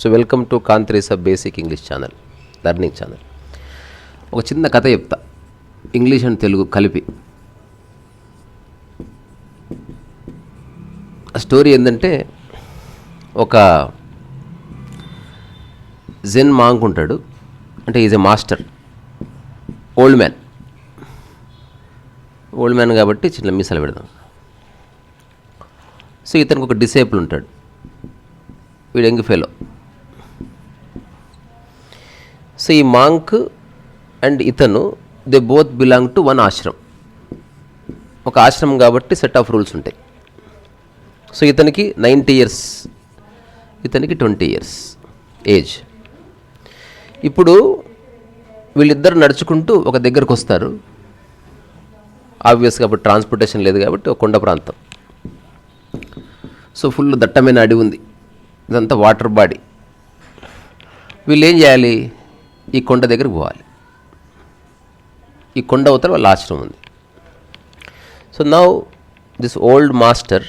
So welcome to కాంత్రేస basic English channel learning channel ఒక చిన్న కథ చెప్తా. ఇంగ్లీష్ అండ్ తెలుగు కలిపి. స్టోరీ ఏంటంటే ఒక జెన్ మాంక్ ఉంటాడు అంటే is a master old man old man కాబట్టి చిన్న మీసాలు పెడదాం. సో ఇతనికి ఒక డిసేబుల్ ఉంటాడు. వీడు యంగ్ ఫెలో. సో ఈ మాంక్ అండ్ ఇతను they both belong to one ashram ఒక ఆశ్రమం కాబట్టి సెట్ ఆఫ్ రూల్స్ ఉంటాయి. సో ఇతనికి నైంటీ ఇయర్స్ ఇతనికి ట్వంటీ ఇయర్స్ ఏజ్ ఇప్పుడు వీళ్ళిద్దరు నడుచుకుంటూ ఒక దగ్గరకు వస్తారు. ఆబ్వియస్గా అప్పుడు ట్రాన్స్పోర్టేషన్ లేదు కాబట్టి ఒక కొండ ప్రాంతం. సో ఫుల్ దట్టమైన అడవి ఉంది. ఇదంతా వాటర్ బాడీ వీళ్ళు ఏం చేయాలి? ఈ కొండ దగ్గరికి పోవాలి. ఈ కొండ అవతల వాళ్ళ ఆశ్రమం ఉంది. So now this old master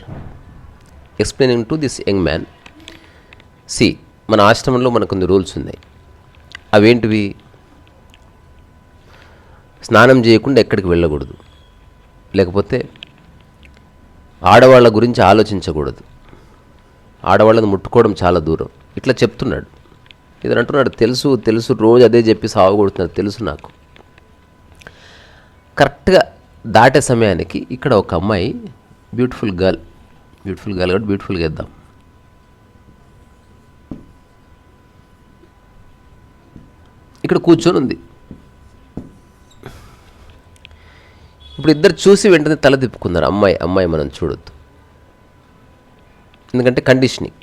explaining to this young man see మన ఆశ్రమంలో మనకు కొన్ని రూల్స్ ఉన్నాయి. అవేంటివి? స్నానం చేయకుండా ఎక్కడికి వెళ్ళకూడదు. లేకపోతే ఆడవాళ్ళ గురించి ఆలోచించకూడదు. ఆడవాళ్ళని ముట్టుకోవడం చాలా దూరం. ఇట్లా చెప్తున్నాడు. ఇతను అంటున్నాడు తెలుసు తెలుసు రోజు అదే చెప్పి సాగుకొడుతున్నాడు తెలుసు నాకు. కరెక్ట్గా దాటే సమయానికి ఇక్కడ ఒక అమ్మాయి బ్యూటిఫుల్ గర్ల్ బ్యూటిఫుల్ గర్ల్ కాబట్టి బ్యూటిఫుల్గా ఇద్దాం. ఇక్కడ కూర్చొని ఉంది ఇప్పుడు ఇద్దరు చూసి వెంటనే తల తిప్పుకున్నారు అమ్మాయి అమ్మాయి మనం చూడొద్దు. ఎందుకంటే కండిషనింగ్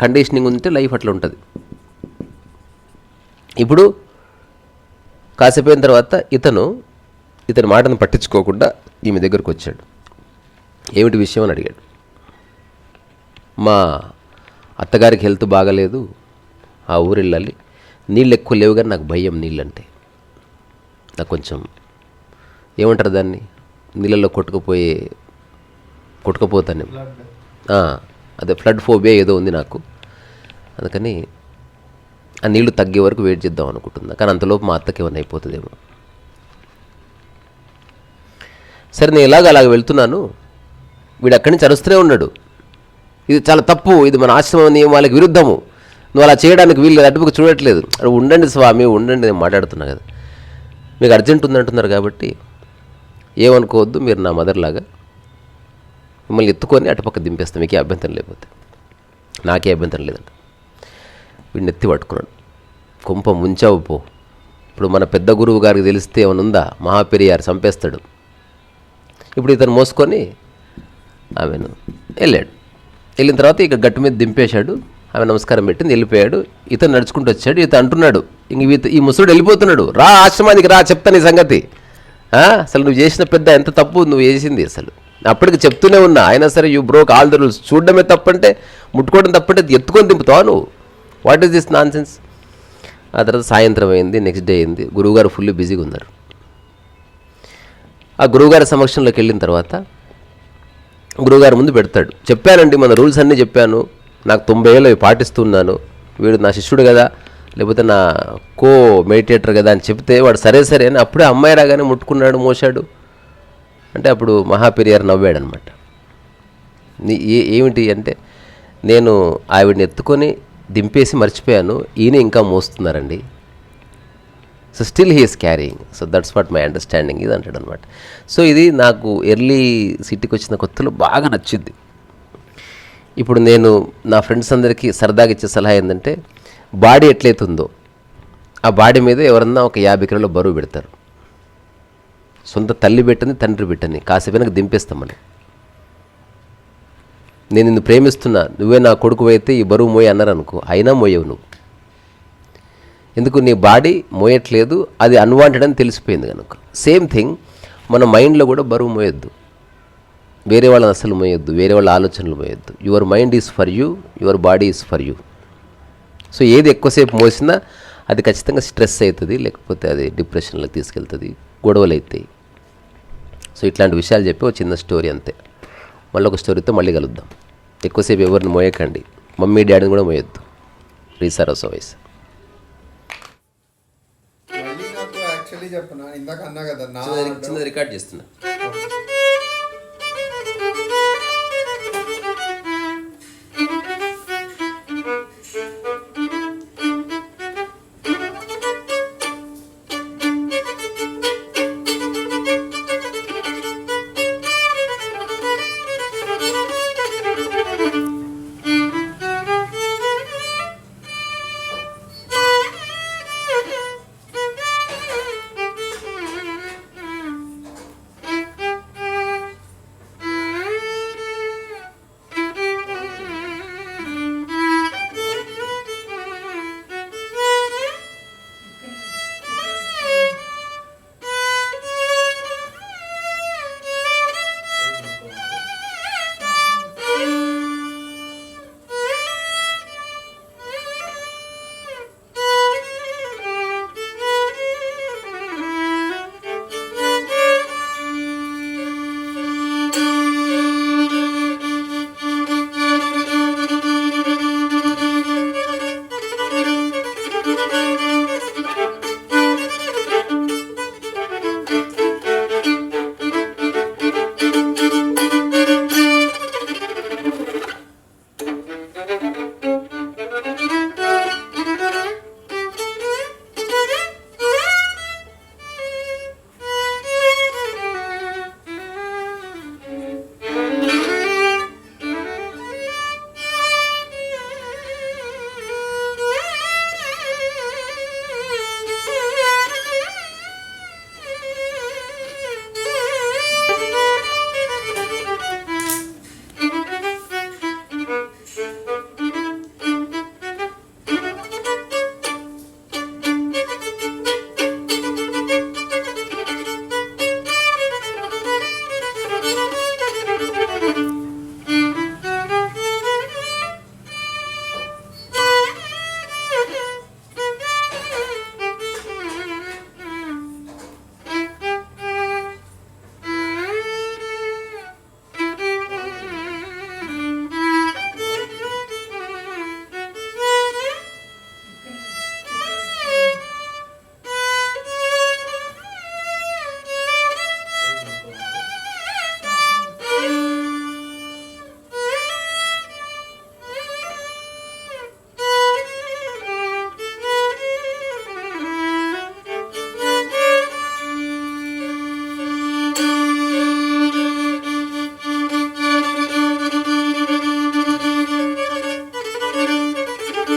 కండిషనింగ్ ఉంటే లైఫ్ అట్లా ఉంటుంది. ఇప్పుడు కాసేపోయిన తర్వాత ఇతను ఇతని మాటను పట్టించుకోకుండా ఈమె దగ్గరకు వచ్చాడు. ఏమిటి విషయం అని అడిగాడు. మా అత్తగారికి హెల్త్ బాగలేదు. ఆ ఊరు వెళ్ళాలి. నీళ్ళు ఎక్కువ లేవు కానీ నాకు భయం నీళ్ళంటే. నాకు కొంచెం ఏమంటారు దాన్ని? నీళ్ళల్లో కొట్టుకుపోయే కొట్టుకుపోతాను. అదే ఫ్లడ్ ఫోబియా ఏదో ఉంది నాకు. అందుకని ఆ నీళ్ళు తగ్గే వరకు వెయిట్ చేద్దాం అనుకుంటున్నా. కానీ అంతలోపు మా అత్తకి ఏమైనా అయిపోతుందేమో. సరే నేను ఎలాగ అలాగ వెళ్తున్నాను? వీడు అక్కడి నుంచి అరుస్తూనే ఉన్నాడు. ఇది చాలా తప్పు. ఇది మన ఆశ్రమం నియమాలకు విరుద్ధము. నువ్వు అలా చేయడానికి వీలు లేదు. అటుపక్క చూడట్లేదు. ఉండండి స్వామి ఉండండి. నేను మాట్లాడుతున్నా కదా. మీకు అర్జెంట్ ఉందంటున్నారు కాబట్టి ఏమనుకోవద్దు మీరు నా మదర్ లాగా మిమ్మల్ని ఎత్తుకొని అటుపక్క దింపేస్తాం మీకే అభ్యంతరం లేకపోతే. నాకే అభ్యంతరం లేదంట. వీడిని ఎత్తి పట్టుకున్నాడు. కుంప ముంచావు పో. ఇప్పుడు మన పెద్ద గురువు గారికి తెలిస్తే ఏమైనా ఉందా? చంపేస్తాడు. ఇప్పుడు ఇతను మోసుకొని ఆమెను వెళ్ళాడు. వెళ్ళిన తర్వాత ఇక గట్టు మీద దింపేశాడు. ఆమె నమస్కారం పెట్టింది వెళ్ళిపోయాడు. ఇతను నడుచుకుంటూ వచ్చాడు. ఇతను అంటున్నాడు ఇంక ఈ ముసుడు వెళ్ళిపోతున్నాడు. రా ఆశ్రమానికి రా చెప్తా నీ సంగతి. అసలు నువ్వు చేసిన పెద్ద ఎంత తప్పు నువ్వు చేసింది అసలు. అప్పటికి చెప్తూనే ఉన్నా అయినా సరే you broke all the rules చూడడమే తప్పంటే ముట్టుకోవడం తప్పంటే ఎత్తుకొని దింపుతావా నువ్వు? What is this nonsense ఆ తర్వాత సాయంత్రం అయింది నెక్స్ట్ డే అయింది. గురువుగారు ఫుల్ బిజీగా ఉన్నారు. ఆ గురువుగారి సమక్షంలోకి వెళ్ళిన తర్వాత గురువుగారి ముందు పెడతాడు. చెప్పానండి మన రూల్స్ అన్నీ చెప్పాను. నాకు తొంభై ఏళ్ళు అవి పాటిస్తున్నాను. వీడు నా శిష్యుడు కదా. లేకపోతే నా కో మెడిటేటర్ కదా అని చెప్తే వాడు సరే సరే అని అప్పుడే అమ్మాయి రాగానే ముట్టుకున్నాడు మోసాడు అంటే అప్పుడు మహాపెరియార్ నవ్వాడు అనమాట నీ ఏ ఏమిటి అంటే నేను ఆవిడని ఎత్తుకొని దింపేసి మర్చిపోయాను ఈయన ఇంకా మోస్తున్నారండి. So still he's carrying so that's what my understanding ఇది అంటాడు అనమాట. సో ఇది నాకు ఎర్లీ సిటీకి వచ్చిన కొత్తలో బాగా నచ్చింది. ఇప్పుడు నేను నా ఫ్రెండ్స్ అందరికీ సరదాగా ఇచ్చే సలహా ఏంటంటే బాడీ ఎట్లయితుందో ఆ బాడీ మీద ఎవరన్నా ఒక యాభై కిలోల బరువు పెడతారు. సొంత తల్లి పెట్టని తండ్రి పెట్టని కాసేపు వెనక దింపేస్తాం మనం. నేను నిన్ను ప్రేమిస్తున్నా నువ్వే నా కొడుకు అయితే ఈ బరువు మోయి అన్నారు అనుకో అయినా మోయవు నువ్వు. ఎందుకు నీ బాడీ మోయట్లేదు అది అన్వాంటెడ్ అని తెలిసిపోయింది కనుక. సేమ్ థింగ్ మన మైండ్లో కూడా బరువు మోయొద్దు. వేరే వాళ్ళని అసలు మోయొద్దు వేరే వాళ్ళ ఆలోచనలు మోయొద్దు. Your mind is for you your body is for you so ఏది ఎక్కువసేపు మోసినా అది ఖచ్చితంగా స్ట్రెస్ అవుతుంది లేకపోతే అది డిప్రెషన్లోకి తీసుకెళ్తుంది గొడవలు అవుతాయి సో ఇట్లాంటి విషయాలు చెప్పి ఒక చిన్న స్టోరీ అంతే. మళ్ళీ ఒక స్టోరీతో మళ్ళీ కలుద్దాం. ఎక్కువసేపు ఎవరిని మోయకండి. మమ్మీ డాడీని కూడా మోయొద్దు. రీసారోస్ వయసు మళ్ళీ నాకు యాక్చువల్లీ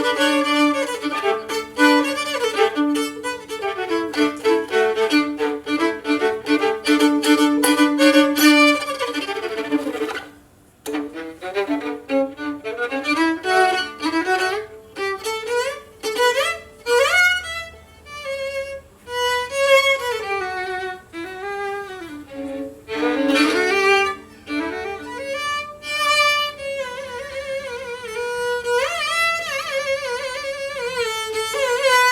Thank you.